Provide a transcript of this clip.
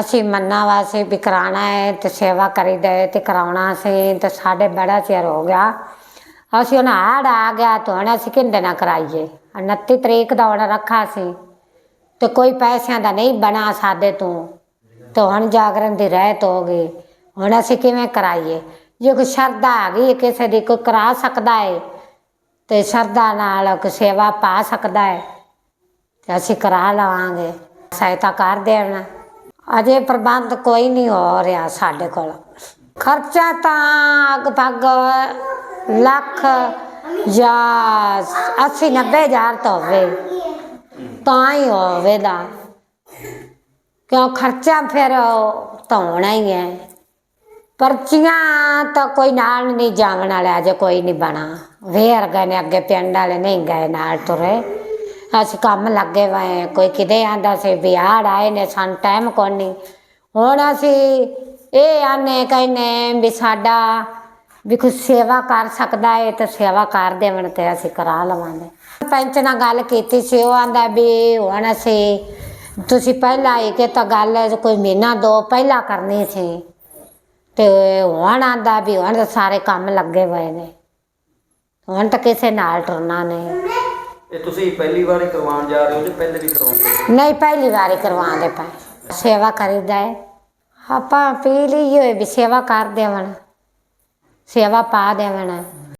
ਅਸੀਂ ਮੰਨਾ ਵਾ ਵਾਸਤੇ ਵੀ ਕਰਾਉਣਾ ਹੈ ਤੇ ਸੇਵਾ ਕਰੀ ਦੇ ਤੇ ਕਰਾਉਣਾ ਸੀ ਤੇ ਸਾਡੇ ਬੜਾ ਚਿਰ ਹੋ ਗਿਆ। ਅਸੀਂ ਹੁਣ ਹਾੜ ਆ ਗਿਆ ਤਾਂ ਹੁਣ ਅਸੀਂ ਕਿੰਦੇ ਨਾ ਕਰਾਈਏ? 29 ਤਰੀਕ ਦਾ ਹੁਣ ਰੱਖਾ ਸੀ। ਤੇ ਕੋਈ ਪੈਸਿਆਂ ਦਾ ਨਹੀਂ ਬਣਾ ਸਾਡੇ ਤੋਂ। ਤੇ ਹੁਣ ਜਾਗਰਣ ਦੀ ਰਹਿਤ ਹੋ ਗਈ। ਹੁਣ ਅਸੀਂ ਕਿਵੇਂ ਕਰਾਈਏ? ਜੇ ਕੋਈ ਸ਼ਰਧਾ ਆ ਗਈ, ਕਿਸੇ ਦੀ ਕੋਈ ਕਰਾ ਸਕਦਾ ਹੈ ਤੇ ਸ਼ਰਧਾ ਨਾਲ ਕੋਈ ਸੇਵਾ ਪਾ ਸਕਦਾ ਹੈ ਤੇ ਅਸੀਂ ਕਰਾ ਲਵਾਂਗੇ। ਸਹਾਇਤਾ ਕਰ ਦੇਣਾ। ਅਜੇ ਪ੍ਰਬੰਧ ਕੋਈ ਨਹੀਂ ਹੋ ਰਿਹਾ ਸਾਡੇ ਕੋਲ। ਖਰਚਾ ਤਾਂ ਲਗਭਗ ਲੱਖ ਜਾਂ 80 90 ਹਜ਼ਾਰ ਤਾਂ ਹੋਵੇ। ਤਾਂ ਹੀ ਹੋਵੇ ਦਾ। ਕਿਉਂ ਖਰਚਾ ਫਿਰ ਤਾਂ ਹੋਣਾ ਹੀ ਹੈ। ਪਰਚੀਆਂ ਤਾਂ ਕੋਈ ਨਾਲ ਨਹੀਂ ਜਾਵਣ ਵਾਲਾ, ਅਜੇ ਕੋਈ ਨਹੀਂ ਬਣਾ। ਵੇਰ ਗਏ ਨੇ ਅੱਗੇ ਪਿੰਡ ਵਾਲੇ, ਨਹੀਂ ਗਏ ਨਾਲ ਤੁਰੇ। ਅਸੀਂ ਕੰਮ ਲੱਗੇ ਹੋਏ ਕੋਈ ਕਿਤੇ ਆਂਦਾ ਸੀ ਵਿਆਹ ਆਏ ਨੇ ਸਾਨੂੰ ਟਾਈਮ ਕੋਈ ਹੁਣ ਅਸੀਂ ਇਹ ਆਨੇ ਕਹਿੰਨੇ ਵੀ ਸਾਡਾ ਵੀ ਕੋਈ ਸੇਵਾ ਕਰ ਸਕਦਾ ਹੈ ਤੇ ਸੇਵਾ ਕਰ ਦੇਵਣ ਤੇ ਅਸੀਂ ਕਰਾ ਲਵਾਂਗੇ। ਪੰਚ ਨਾਲ ਗੱਲ ਕੀਤੀ ਸੀ, ਉਹ ਆਂਦਾ ਵੀ ਹੁਣ ਅਸੀਂ, ਤੁਸੀਂ ਪਹਿਲਾਂ ਹੀ ਕਿ ਤਾਂ ਗੱਲ ਕੋਈ ਮਹੀਨਾ ਦੋ ਪਹਿਲਾਂ ਕਰਨੀ ਸੀ। ਤੇ ਹੁਣ ਆਂਦਾ ਵੀ ਹੁਣ ਸਾਰੇ ਕੰਮ ਲੱਗੇ ਹੋਏ ਨੇ। ਹੁਣ ਤਾਂ ਕਿਸੇ ਨਾਲ ਟੁਰਨਾ ਨਹੀਂ। ਇਹ ਤੁਸੀਂ ਪਹਿਲੀ ਵਾਰੀ ਕਰਵਾਉਣ ਜਾ ਰਹੇ ਹੋ ਜਾਂ ਪਹਿਲੇ ਵੀ ਕਰਵਾਉਂਦੇ ਨਹੀਂ, ਪਹਿਲੀ ਵਾਰੀ ਕਰਵਾਉਂਦੇ ਪਏ ਸੇਵਾ ਕਰੀਦਾ ਹੈ। ਆਪਾਂ ਪੀ ਲਈ ਹੋਏ ਵੀ ਸੇਵਾ ਕਰ ਦੇਵਣ। ਸੇਵਾ ਪਾ ਦੇਵਣ।